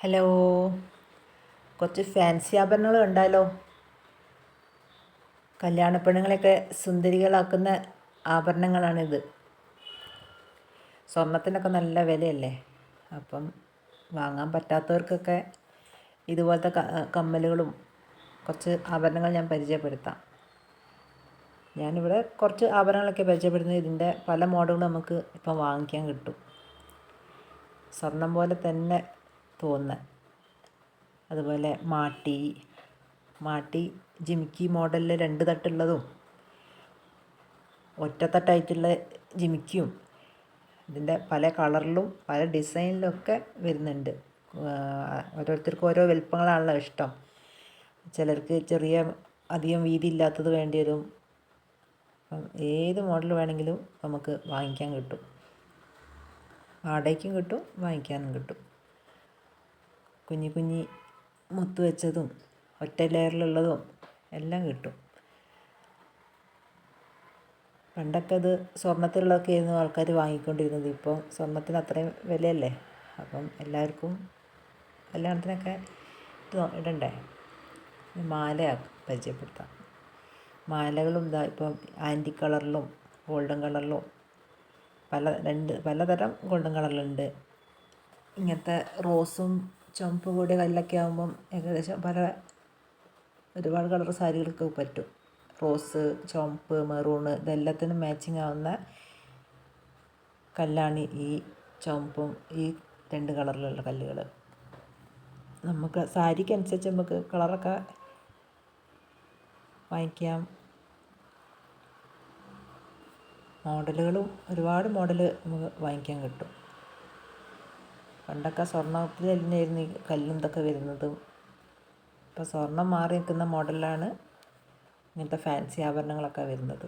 Hello. കുറച്ച് fancy ആഭരണങ്ങൾ ഉണ്ടല്ലോ കല്യാണ പെണ്ണുങ്ങളെയൊക്കെ സുന്ദരികളാക്കുന്ന ആഭരണങ്ങളാണിത്. സ്വർണത്തിനൊക്കെ നല്ല വിലയല്ലേ? അപ്പം വാങ്ങാൻ പറ്റാത്തവർക്കൊക്കെ ഇതുപോലത്തെ കമ്മലുകളും കുറച്ച് ആഭരണങ്ങൾ ഞാൻ പരിചയപ്പെടുത്താം. ഞാനിവിടെ കുറച്ച് ആഭരണങ്ങളൊക്കെ പരിചയപ്പെടുന്നത് ഇതിന്റെ പല മോഡലുകളും നമുക്ക് ഇപ്പം വാങ്ങിക്കാൻ കിട്ടും. സ്വർണം പോലെ തന്നെ തോന്നുന്നത് അതുപോലെ മാട്ടി മാട്ടി ജിമിക്കി മോഡലിൽ രണ്ട് തട്ടുള്ളതും ഒറ്റത്തട്ടായിട്ടുള്ള ജിമിക്കിയും ഇതിന്റെ പല കളറിലും പല ഡിസൈനിലൊക്കെ വരുന്നുണ്ട്. ഓരോരുത്തർക്കും ഓരോ വലുപ്പങ്ങളാണല്ലോ ഇഷ്ടം. ചിലർക്ക് ചെറിയ അധികം വീതി ഇല്ലാത്തത് വേണ്ടി വരും. അപ്പം ഏത് മോഡൽ വേണമെങ്കിലും നമുക്ക് വാങ്ങിക്കാൻ കിട്ടും. വാടകയ്ക്കും കിട്ടും വാങ്ങിക്കാനും കിട്ടും. കുഞ്ഞി കുഞ്ഞി മുത്ത് വെച്ചതും ഒറ്റ ലെയറിലുള്ളതും എല്ലാം കിട്ടും. പണ്ടൊക്കെ അത് സ്വർണത്തിലുള്ളതൊക്കെ ആയിരുന്നു ആൾക്കാർ വാങ്ങിക്കൊണ്ടിരുന്നത്. ഇപ്പോൾ സ്വർണത്തിന് അത്രയും വിലയല്ലേ? അപ്പം എല്ലാവർക്കും കല്യാണത്തിനൊക്കെ ഇടണ്ടേ? മാല പരിചയപ്പെടുത്താം. മാലകളും ഇതാ ഇപ്പം ആന്റി കളറിലും ഗോൾഡൻ കളറിലും പല രണ്ട് പലതരം ഗോൾഡൻ കളറിലുണ്ട്. ഇങ്ങനത്തെ റോസും ചുമപ്പ് കൂടിയ കല്ലൊക്കെ ആകുമ്പം ഏകദേശം പല ഒരുപാട് കളർ സാരികൾക്ക് പറ്റും. റോസ് ചുമപ്പ് മെറൂണ് ഇതെല്ലാത്തിനും മാച്ചിങ് ആവുന്ന കല്ലാണ് ഈ ചുമപ്പും ഈ രണ്ട് കളറിലുള്ള കല്ലുകൾ നമുക്ക് സാരിക്ക് അനുസരിച്ച് നമുക്ക് കളറൊക്കെ വാങ്ങിക്കാം. മോഡലുകളും ഒരുപാട് മോഡൽ നമുക്ക് വാങ്ങിക്കാൻ കിട്ടും. പണ്ടൊക്കെ സ്വർണത്തിൽ തന്നെയായിരുന്നു ഈ കല്ലും ഇതൊക്കെ വരുന്നതും. ഇപ്പോൾ സ്വർണം മാറി നിൽക്കുന്ന മോഡലാണ് ഇങ്ങനത്തെ ഫാൻസി ആഭരണങ്ങളൊക്കെ വരുന്നത്.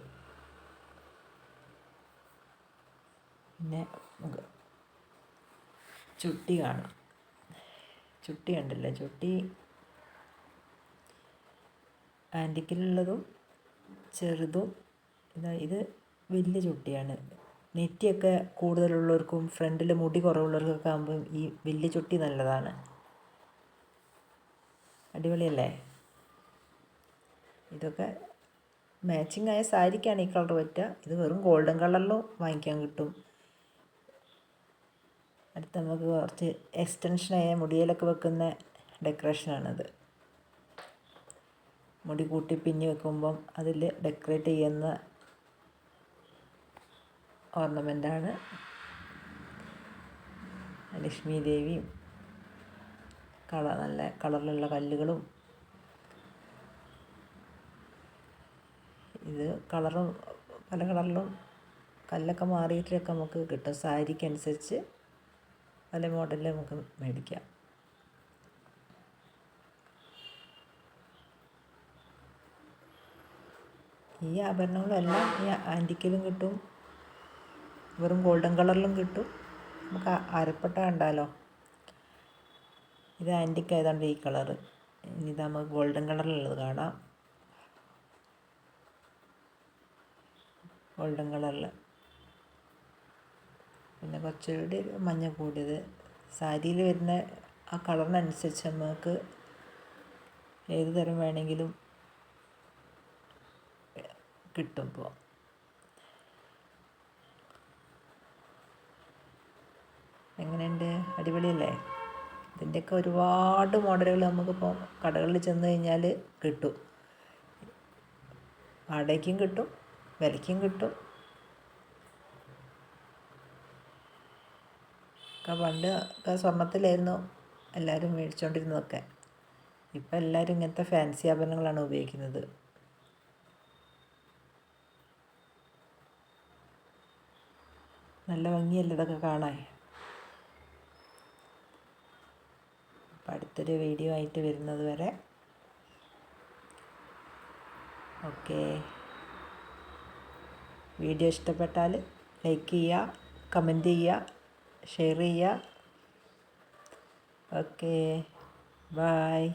പിന്നെ ചുട്ടി കാണാം. ചുട്ടി കണ്ടില്ലേ ചുട്ടി ആന്റിക്കിലുള്ളതും ചെറുതും. ഇത് വലിയ ചുട്ടിയാണ്. നെറ്റിയൊക്കെ കൂടുതലുള്ളവർക്കും ഫ്രണ്ടിൽ മുടി കുറവുള്ളവർക്കൊക്കെ ആകുമ്പം ഈ വലിയ ചുട്ടി നല്ലതാണ്. അടിപൊളിയല്ലേ? ഇതൊക്കെ മാച്ചിങ് ആയ സാരിക്കാണ് ഈ കളർ പറ്റുക ഇത് വെറും ഗോൾഡൻ കളറിലും വാങ്ങിക്കാൻ കിട്ടും. അടുത്ത് നമുക്ക് കുറച്ച് എക്സ്റ്റൻഷനായ മുടിയിലൊക്കെ വെക്കുന്ന ഡെക്കറേഷനാണിത്. മുടി കൂട്ടി പിന്നി വെക്കുമ്പം അതിൽ ഡെക്കറേറ്റ് ചെയ്യുന്ന ഓർണമെന്റാണ്. ലക്ഷ്മി ദേവിയും കളർ നല്ല കളറിലുള്ള കല്ലുകളും. ഇത് കളറും പല കളറിലും കല്ലൊക്കെ മാറിയിട്ടൊക്കെ നമുക്ക് കിട്ടും. സാരിക്ക് അനുസരിച്ച് പല മോഡലിൽ നമുക്ക് മേടിക്കാം. ഈ ആഭരണങ്ങളെല്ലാം ഈ ആന്റിക്കലും കിട്ടും. വെറും ഗോൾഡൻ കളറിലും കിട്ടും. നമുക്ക് അരപ്പട്ട കണ്ടാലോ? ഇത് ആന്റിക്ക് ആയതുകൊണ്ട് ഈ കളറ്. ഇത് നമുക്ക് ഗോൾഡൻ കളറിലുള്ളത് കാണാം. ഗോൾഡൻ കളറിൽ പിന്നെ കുറച്ചുകൂടി മഞ്ഞ കൂടിയത്. സാരിയിൽ വരുന്ന ആ കളറിനനുസരിച്ച് നമുക്ക് ഏത് തരം വേണമെങ്കിലും കിട്ടും ഇപ്പോൾ എങ്ങനെയുണ്ട്? അടിപൊളിയല്ലേ? ഇതിന്റെയൊക്കെ ഒരുപാട് മോഡലുകൾ നമുക്കിപ്പോൾ കടകളിൽ ചെന്ന് കഴിഞ്ഞാൽ കിട്ടും. വാടകയ്ക്കും കിട്ടും വിലയ്ക്കും കിട്ടും. ഒക്കെ പണ്ട് ഒക്കെ സ്വർണത്തിലായിരുന്നു എല്ലാവരും മേടിച്ചുകൊണ്ടിരുന്നതൊക്കെ ഇപ്പം എല്ലാവരും ഇങ്ങനത്തെ ഫാൻസി ആഭരണങ്ങളാണ് ഉപയോഗിക്കുന്നത്. നല്ല ഭംഗിയല്ലേ ഇതൊക്കെ കാണാൻ? അപ്പം അടുത്തൊരു വീഡിയോ ആയിട്ട് വരുന്നത് വരെ. ഓക്കെ വീഡിയോ ഇഷ്ടപ്പെട്ടാൽ ലൈക്ക് ചെയ്യുക കമന്റ് ചെയ്യുക ഷെയർ ചെയ്യുക. Okay bye